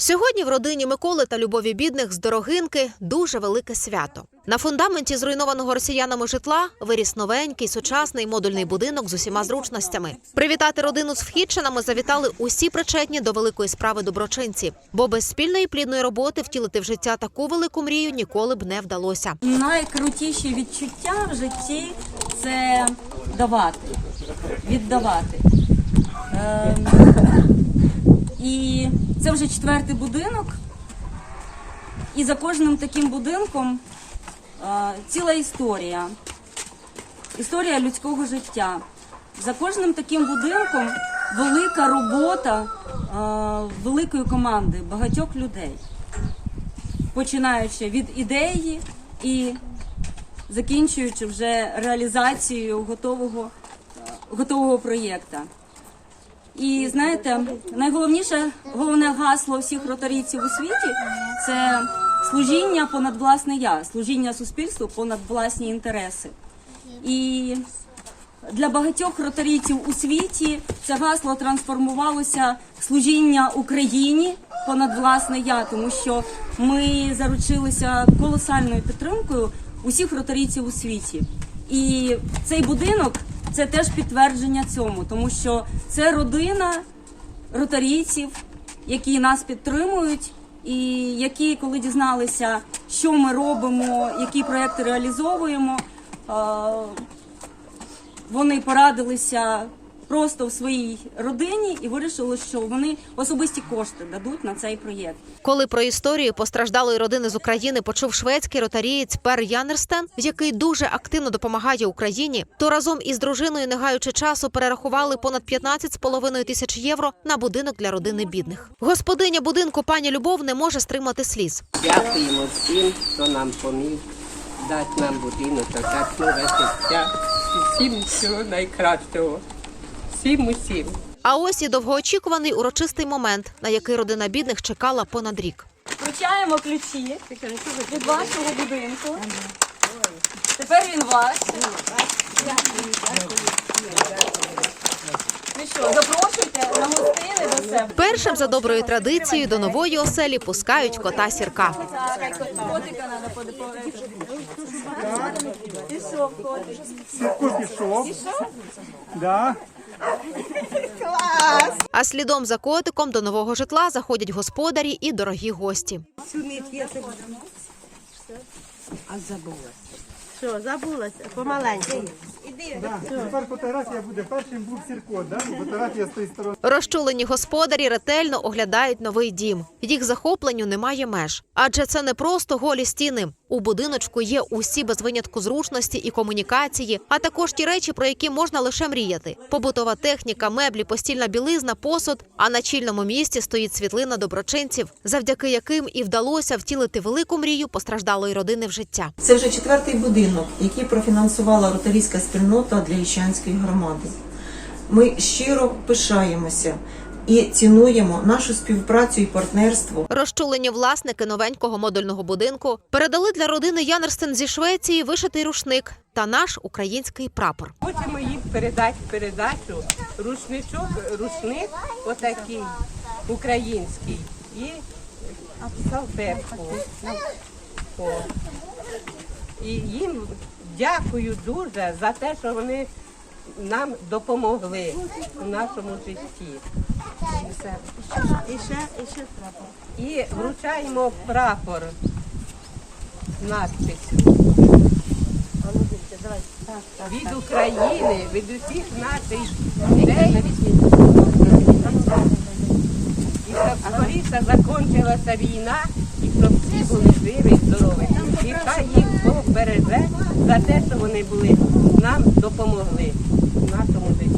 Сьогодні в родині Миколи та Любові бідних з Дорогинки дуже велике свято. На фундаменті зруйнованого росіянами житла виріс новенький сучасний модульний будинок з усіма зручностями. Привітати родину з вхідчинами завітали усі причетні до великої справи доброчинці, бо без спільної плідної роботи втілити в життя таку велику мрію ніколи б не вдалося. Найкрутіші відчуття в житті це давати, віддавати. Ем, і це вже четвертий будинок. І за кожним таким будинком е, ціла історія. Історія людського життя. За кожним таким будинком велика робота е, великої команди, багатьох людей починаючи від ідеї і закінчуючи вже реалізацією готового, е, готового проєкта. І знаєте, найголовніше головне гасло всіх ротарійців у світі це служіння понад власне я, служіння суспільству понад власні інтереси. І для багатьох ротарійців у світі це гасло трансформувалося служіння Україні понад власне я, тому що ми заручилися колосальною підтримкою усіх ротарійців у світі. І цей будинок це теж підтвердження цьому, тому що це родина ротарійців, які нас підтримують, і які, коли дізналися, що ми робимо, які проекти реалізовуємо. вони порадилися просто в своїй родині і вирішили, що вони особисті кошти дадуть на цей проєкт. Коли про історію постраждалої родини з України почув шведський ротарієць Пер Янерстен, який дуже активно допомагає Україні, то разом із дружиною, не гаючи часу, перерахували понад 15,5 тисяч євро на будинок для родини бідних. Господиня будинку пані Любов не може стримати сліз. Дякуємо всім, хто нам поміг дати нам будинок, так нове життя. Всім всього найкращого. Всім усім. А ось і довгоочікуваний урочистий момент, на який родина бідних чекала понад рік. Вручаємо ключі від вашого будинку. Тепер він ваш. Першим за доброю традицією до нової оселі пускають кота сірка. А слідом за котиком до нового житла заходять господарі і дорогі гості. Що, забулася? Помаленьку. Да. Тепер фотографія буде. Першим був Сірко, да? Фотографія з тієї сторони. Розчулені господарі ретельно оглядають новий дім. Їх захопленню немає меж, адже це не просто голі стіни. У будиночку є усі без винятку зручності і комунікації, а також ті речі, про які можна лише мріяти: побутова техніка, меблі, постільна білизна, посуд. А на чільному місці стоїть світлина доброчинців, завдяки яким і вдалося втілити велику мрію постраждалої родини в життя. Це вже четвертий будинок, який профінансувала ротарійська спільнота для Іщанської громади. Ми щиро пишаємося і цінуємо нашу співпрацю і партнерство Розчулені власники новенького модульного будинку передали для родини Янерстен зі Швеції вишитий рушник та наш український прапор. Хочемо їм передати передачу рушничок, рушник отакий український і салфетку. І їм дякую дуже за те, що вони нам допомогли в нашому житті. І ще, і ще трапа. І вручаємо прапор з надписю. Від України, від усіх наших людей. І щоб скоріше закінчилася війна, і щоб всі були живі і здорові. І хай їх Бог береже за те, що вони були нам допомогли. na.